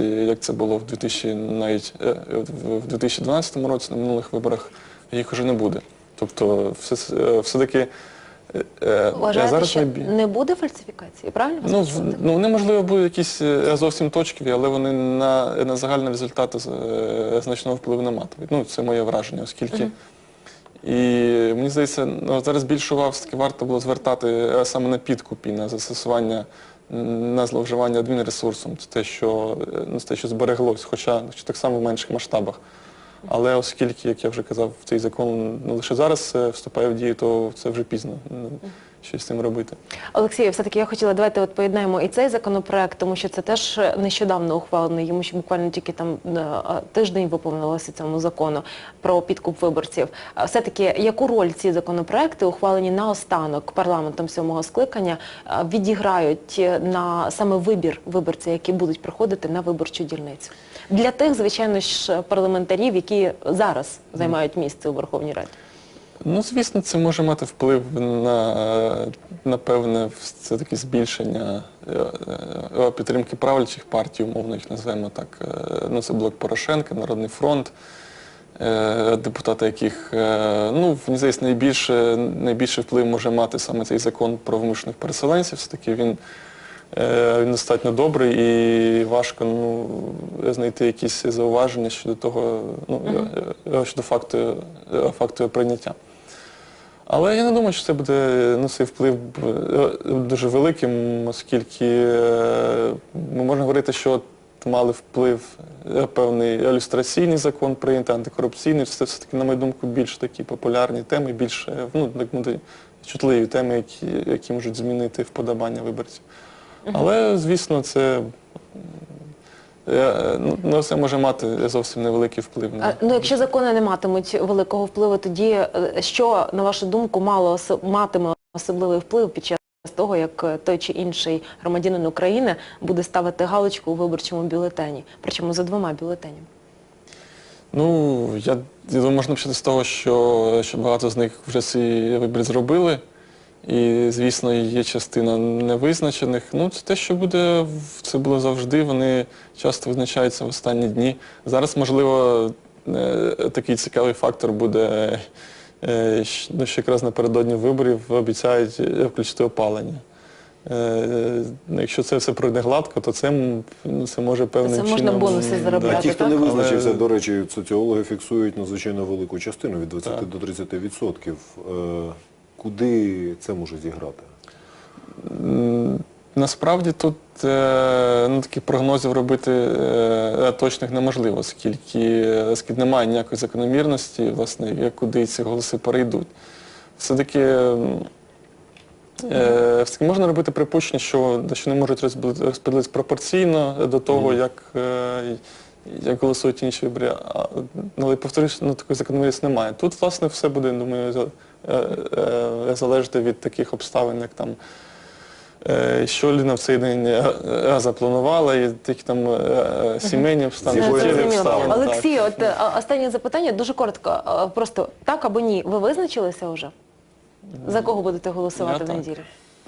як це було в 2000, навіть е, в в 2012 році на минулих виборах, їх вже не буде. Тобто, все, е, все-таки е, е, Вважаєте, зараз що не буде фальсифікації, правильно? Ну, в- ну, вони, будуть якісь е, зовсім точкові, але вони на, результати е, значного впливу не матимуть. Ну, це моє враження, оскільки. І мені здається, ну, зараз більше уваги все-таки варто було звертати е, саме на підкуп і на застосування, на зловживання адмінресурсом. Це те, що, е, ну, те, що збереглось, хоча так само в менших масштабах. Але оскільки, як я вже казав, цей закон ну, лише зараз е, вступає в дію, то це вже пізно щось з цим робити. Олексію, все-таки я хотіла, давайте от поєднаємо і цей законопроект, тому що це теж нещодавно ухвалений, йому ще буквально тільки там е, тиждень виповнилося цьому закону про підкуп виборців. Все-таки яку роль ці законопроекти, ухвалені наостанок парламентом сьомого скликання, е, відіграють на саме вибір виборців, які будуть приходити на виборчу дільницю? Для тих, звичайно ж, парламентарів, які зараз займають місце у Верховній Раді. Ну, звісно, це може мати вплив на, на певне все-таки збільшення е, е, підтримки правлячих партій, умовно їх назвемо так. Е, Ну, це блок Порошенка, Народний фронт, депутати яких, ну, мені здається, найбільше, найбільший вплив може мати саме цей закон про вимушених переселенців. Все-таки він, він достатньо добрий і важко ну, знайти якісь зауваження щодо того, ну, щодо факту, факту прийняття. Але я не думаю, що це буде цей вплив е, дуже великим, оскільки е, ми можемо говорити, що мали вплив е, певний ілюстраційний закон прийнятий, антикорупційний. Це все-таки, на мою думку, більш такі популярні теми, більш ну, так чутливі теми, які, які можуть змінити вподобання виборців. Але, звісно, це, е, ну, ну, це може мати зовсім невеликий вплив на. А, Ну, якщо закони не матимуть великого впливу, тоді е, що, на вашу думку, мало матиме особливий вплив під час того, як е, той чи інший громадянин України буде ставити галочку у виборчому бюлетені, причому за двома бюлетенями? Ну, я, я думаю, можна почати з того, що, що багато з них вже свій вибір зробили. І, звісно, є частина невизначених. Ну, це те, що буде, це було завжди, вони часто визначаються в останні дні. Зараз, можливо, е, такий цікавий фактор буде, е, ну, що якраз напередодні виборів обіцяють е, включити опалення. Якщо це все пройде гладко, то це, ну, це може певним Це можна чином... бонуси да, А ті, хто не визначився, Але- до речі, соціологи фіксують надзвичайно велику частину від 20 Так. до 30 відсотків. Куди це може зіграти? Насправді тут е, ну, таких прогнозів робити е, точних неможливо, оскільки, оскільки немає ніякої закономірності, власне, як куди ці голоси перейдуть. Все-таки е, все-таки можна робити припущення, що, що вони можуть розподіли- розподілитися пропорційно до того, як, е, як голосують інші вибори. А, ну, Але повторюсь, ну, такої закономірності немає. Тут, власне, все буде, думаю, е, е, залежати від таких обставин, як там. Е, Що людина в цей день запланувала, і такі там сімейні обставини. Олексій, от останнє запитання дуже коротко. Просто так або ні. Ви визначилися вже? За кого будете голосувати Я в неділю?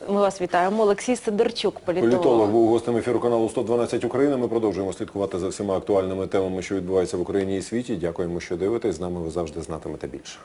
Ми вас вітаємо. Олексій Сидорчук, політолог. Політолог був гостем ефіру каналу 112 Україна. Ми продовжуємо слідкувати за всіма актуальними темами, що відбуваються в Україні і світі. Дякуємо, що дивитесь. З нами ви завжди знатимете більше.